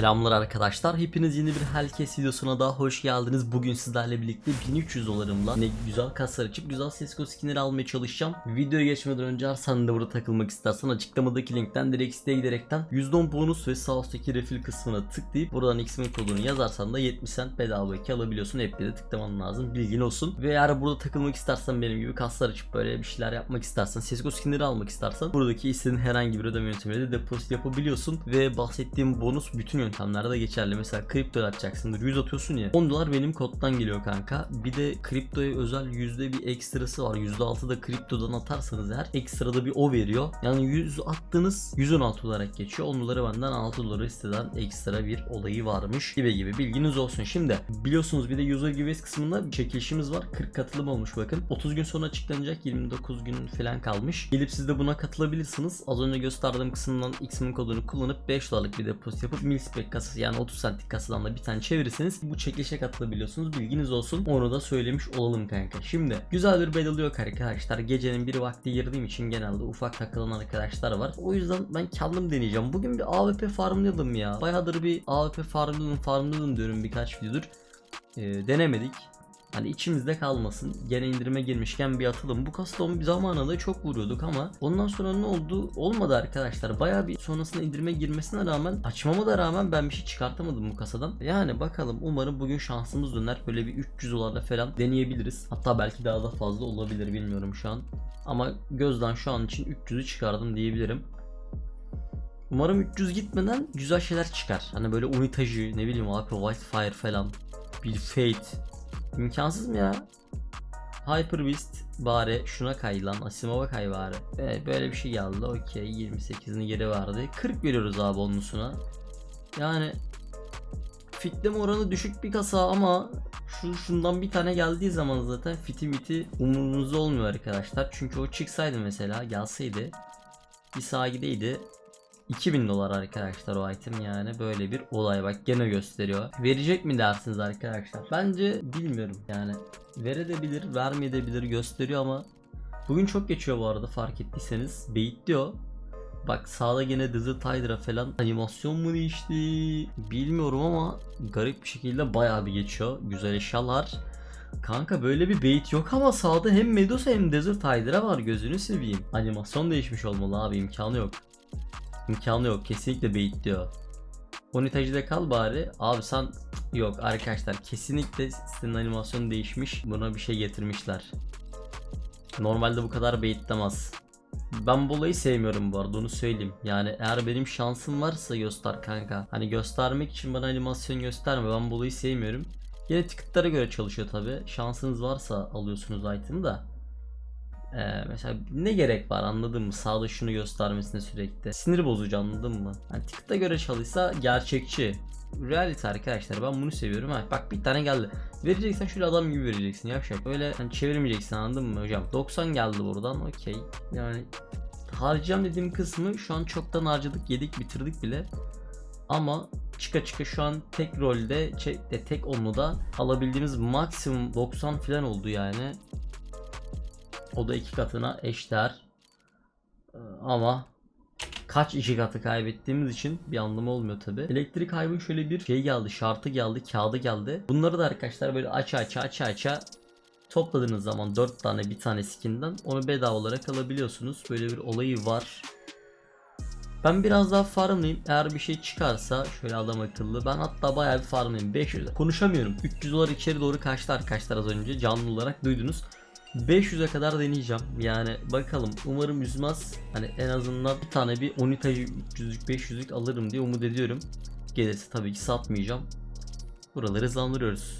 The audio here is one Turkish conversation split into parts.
Selamlar arkadaşlar. Hepiniz yeni bir Helkes videosuna daha hoş geldiniz. Bugün sizlerle birlikte 1300 dolarımla ne güzel kaslar açıp güzel Sesko skinleri almaya çalışacağım. Videoya geçmeden önce sen de burada takılmak istersen açıklamadaki linkten direkt siteye giderekten %10 bonus ve sağ üstteki refill kısmına tıklayıp buradan X'min kodunu yazarsan da 70 cent bedava 2 alabiliyorsun. App'te de tıklaman lazım. Bilgin olsun. Ve eğer burada takılmak istersen benim gibi kaslar açıp böyle bir şeyler yapmak istersen Sesko skinleri almak istersen buradaki istediğin herhangi bir ödeme yöntemiyle de depozit yapabiliyorsun ve bahsettiğim bonus bütün yöntemlerde geçerli. Mesela kripto atacaksındır 100 atıyorsun ya 10 dolar benim koddan geliyor kanka. Bir de kriptoya özel yüzde bir ekstrası var. %6 da kriptodan atarsanız eğer ekstrada bir o veriyor. Yani 100 attığınız 116 olarak geçiyor. 10 doları benden 6 doları isteden ekstra bir olayı varmış gibi gibi bilginiz olsun. Şimdi biliyorsunuz bir de user giveaways kısmında çekilişimiz var. 40 katılım olmuş bakın. 30 gün sonra açıklanacak 29 gün falan kalmış. Gelip siz de buna katılabilirsiniz. Az önce gösterdiğim kısımdan X'min kodunu kullanıp 5 dolarlık bir depozit yapıp Milspec kasası yani 30 centlik kasadan da bir tane çevirirseniz bu çekilişe katılabiliyorsunuz. Bilginiz olsun. Onu da söylemiş olalım kanka. Şimdi güzel bir bedel yok arkadaşlar. Gecenin bir vakti girdiğim için genelde ufak takılan arkadaşlar var. O yüzden ben kendim deneyeceğim. Bugün bir AWP farmladım ya. Bayağıdır bir AWP farmladım farmladım diyorum birkaç videodur. Ee, denemedik. Hani içimizde kalmasın. Gene indirime girmişken bir atalım. Bu custom zamanında çok vuruyorduk ama ondan sonra ne oldu? Olmadı arkadaşlar. Bayağı bir sonrasında indirime girmesine rağmen açmama da rağmen ben bir şey çıkartamadım bu kasadan. Yani bakalım umarım bugün şansımız döner. Böyle bir 300 dolarla falan deneyebiliriz. Hatta belki daha da fazla olabilir bilmiyorum şu an. Ama gözden şu an için 300'ü çıkardım diyebilirim. Umarım 300 gitmeden güzel şeyler çıkar. Hani böyle unitajı ne bileyim abi Whitefire falan. Bir Fate. İmkansız mı ya? Hyper Beast bari şuna kay lan Asimov'a kay bari. Evet, böyle bir şey geldi okey 28'ini geri verdi. 40 veriyoruz abi onlusuna. Yani fitleme oranı düşük bir kasa ama şu şundan bir tane geldiği zaman zaten fiti miti umurunuzda olmuyor arkadaşlar. Çünkü o çıksaydı mesela gelseydi bir sahideydi 2000 dolar arkadaşlar o item yani böyle bir olay bak gene gösteriyor. Verecek mi dersiniz arkadaşlar? Bence bilmiyorum yani. Verebilir, vermeyebilir gösteriyor ama bugün çok geçiyor bu arada fark ettiyseniz. Bait diyor. Bak sağda gene Desert Hydra falan animasyon mu değişti bilmiyorum ama garip bir şekilde bayağı bir geçiyor. Güzel eşyalar. Kanka böyle bir bait yok ama sağda hem Medusa hem Desert Hydra var gözünü seveyim. Animasyon değişmiş olmalı abi imkanı yok. İmkanı yok. Kesinlikle bait diyor. Montajda kal bari. Abi sen yok arkadaşlar kesinlikle senin animasyon değişmiş. Buna bir şey getirmişler. Normalde bu kadar baitlemez. Ben bu olayı sevmiyorum bu arada onu söyleyeyim. Yani eğer benim şansım varsa göster kanka. Hani göstermek için bana animasyon gösterme. Ben bu olayı sevmiyorum. Yine ticketlara göre çalışıyor tabi. Şansınız varsa alıyorsunuz item'ı da. Ee, mesela ne gerek var anladın mı? Sağda şunu göstermesine sürekli. Sinir bozucu anladın mı? Yani tıkta göre çalışsa gerçekçi. Reality arkadaşlar ben bunu seviyorum ha. Bak bir tane geldi. Vereceksen şöyle adam gibi vereceksin yavşak. Öyle hani çevirmeyeceksin anladın mı hocam? 90 geldi buradan okey. Yani harcayacağım dediğim kısmı şu an çoktan harcadık yedik bitirdik bile. Ama çıka çıka şu an tek rolde de tek onluda alabildiğimiz maksimum 90 falan oldu yani. O da iki katına eşdeğer. Ee, Ama kaç iki katı kaybettiğimiz için bir anlamı olmuyor tabi. Elektrik kaybı şöyle bir şey geldi, şartı geldi, kağıdı geldi. Bunları da arkadaşlar böyle aça aça aça aça topladığınız zaman 4 tane bir tane skinden onu bedava olarak alabiliyorsunuz. Böyle bir olayı var. Ben biraz daha farmlayayım. Eğer bir şey çıkarsa şöyle adam akıllı. Ben hatta bayağı bir farmlayayım. 500. Konuşamıyorum. 300 dolar içeri doğru kaçtı arkadaşlar az önce. Canlı olarak duydunuz. 500'e kadar deneyeceğim. Yani bakalım. Umarım üzmez. Hani en azından bir tane bir Onitage 300'lük 500'lük alırım diye umut ediyorum. Gelirse tabii ki satmayacağım. Buraları hızlandırıyoruz.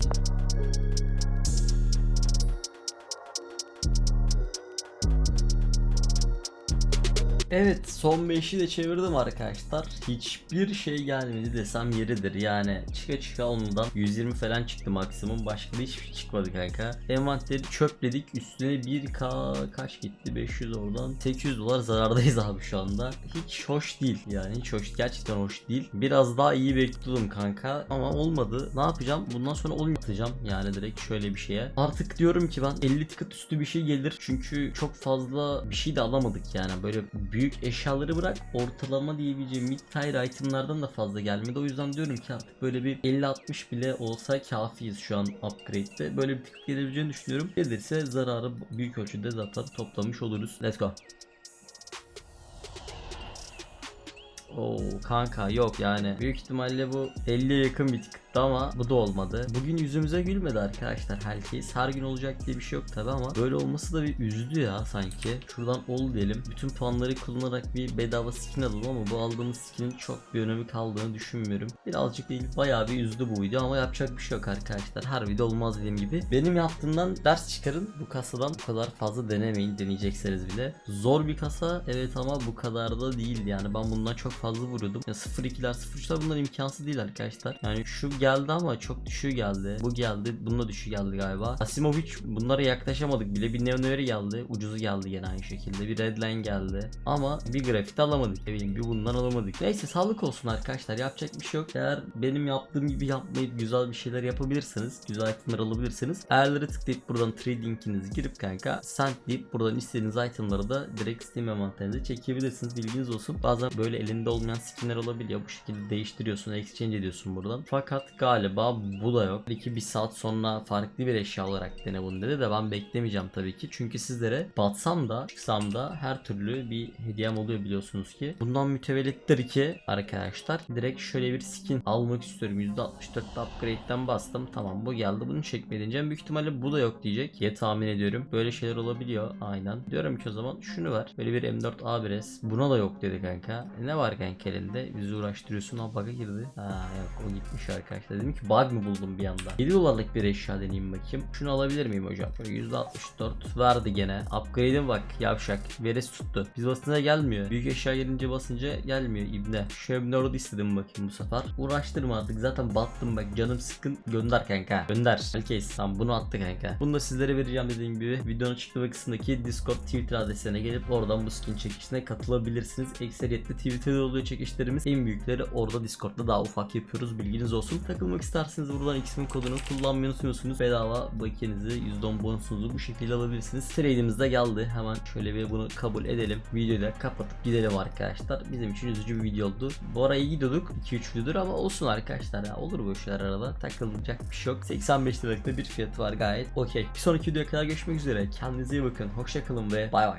Evet son 5'i de çevirdim arkadaşlar. Hiçbir şey gelmedi desem yeridir. Yani çıka çıka ondan 120 falan çıktı maksimum. Başka da hiçbir şey çıkmadı kanka. Envanteri çöpledik. Üstüne 1k kaç gitti? 500 oradan. 800 dolar zarardayız abi şu anda. Hiç hoş değil. Yani hiç hoş. Gerçekten hoş değil. Biraz daha iyi bekliyordum kanka. Ama olmadı. Ne yapacağım? Bundan sonra olmayacağım. Yani direkt şöyle bir şeye. Artık diyorum ki ben 50 ticket üstü bir şey gelir. Çünkü çok fazla bir şey de alamadık yani. Böyle büyük büyük eşyaları bırak ortalama diyebileceğim mid tier itemlardan da fazla gelmedi. O yüzden diyorum ki artık böyle bir 50-60 bile olsa kafiyiz şu an upgrade'de. Böyle bir tık gelebileceğini düşünüyorum. Gelirse zararı büyük ölçüde zaten toplamış oluruz. Let's go. Oo kanka yok yani büyük ihtimalle bu 50'ye yakın bir tıktı ama bu da olmadı. Bugün yüzümüze gülmedi arkadaşlar herkes. Her gün olacak diye bir şey yok tabi ama böyle olması da bir üzdü ya sanki. Şuradan ol diyelim. Bütün puanları kullanarak bir bedava skin alalım ama bu aldığımız skinin çok bir önemi kaldığını düşünmüyorum. Birazcık değil bayağı bir üzdü bu video ama yapacak bir şey yok arkadaşlar. Her video olmaz dediğim gibi. Benim yaptığımdan ders çıkarın. Bu kasadan bu kadar fazla denemeyin deneyecekseniz bile. Zor bir kasa evet ama bu kadar da değil yani. Ben bundan çok fazla vuruyordum. Ya 0-2'ler 0-3'ler bunlar imkansız değil arkadaşlar. Yani şu geldi ama çok düşüğü geldi. Bu geldi. Bununla düşüğü geldi galiba. Asimovic bunlara yaklaşamadık bile. Bir Neoneri geldi. Ucuzu geldi gene aynı şekilde. Bir Redline geldi. Ama bir grafit alamadık. Ne bileyim bir bundan alamadık. Neyse sağlık olsun arkadaşlar. Yapacak bir şey yok. Eğer benim yaptığım gibi yapmayıp güzel bir şeyler yapabilirsiniz. Güzel itemler alabilirsiniz. Eğerlere tıklayıp buradan trading'inizi girip kanka send deyip buradan istediğiniz itemları da direkt Steam envanterinize çekebilirsiniz. Bilginiz olsun. Bazen böyle elinde olmayan skinler olabiliyor. Bu şekilde değiştiriyorsun. Exchange ediyorsun buradan. Fakat galiba bu da yok. İki bir saat sonra farklı bir eşya olarak dene bunu dedi de ben beklemeyeceğim tabii ki. Çünkü sizlere batsam da çıksam da her türlü bir hediyem oluyor biliyorsunuz ki. Bundan mütevellittir ki arkadaşlar direkt şöyle bir skin almak istiyorum. %64 upgrade'den bastım. Tamam bu geldi. Bunu çekmeyeceğim. Büyük ihtimalle bu da yok diyecek diye tahmin ediyorum. Böyle şeyler olabiliyor. Aynen. Diyorum ki o zaman şunu ver. Böyle bir M4 A1S. Buna da yok dedi kanka. E ne var kanka elinde? Bizi uğraştırıyorsun. Ha bug'a girdi. Ha yok o gitmiş arkadaşlar. Dedim ki bug mı buldum bir anda. 7 dolarlık bir eşya deneyeyim bakayım. Şunu alabilir miyim hocam? Böyle %64 verdi gene. Upgrade'im bak yavşak. Veresi tuttu. Biz basınca gelmiyor. Büyük eşya gelince basınca gelmiyor ibne. M4'ü istedim bakayım bu sefer. Uğraştırma artık zaten battım bak canım sıkın. Gönder kanka. Gönder. Herkes tamam bunu attı kanka. Bunu da sizlere vereceğim dediğim gibi. Videonun açıklama kısmındaki Discord Twitter adresine gelip oradan bu skin çekişine katılabilirsiniz. Ekseriyetle Twitter'da oluyor çekişlerimiz. En büyükleri orada Discord'da daha ufak yapıyoruz. Bilginiz olsun. Takılmak isterseniz buradan X'in kodunu kullanmayı unutmuyorsunuz. Bedava bakiyenizi %10 bonusunuzu bu şekilde alabilirsiniz. Trade'imiz de geldi. Hemen şöyle bir bunu kabul edelim. Videoyu da kapatıp gidelim arkadaşlar. Bizim için üzücü bir video oldu. Bu ara iyi gidiyorduk. 2-3 videodur ama olsun arkadaşlar ya. Olur bu işler arada. Takılacak bir şey yok. 85 liralık da bir fiyatı var gayet. Okey. Bir sonraki videoya kadar görüşmek üzere. Kendinize iyi bakın. Hoşçakalın ve bay bay.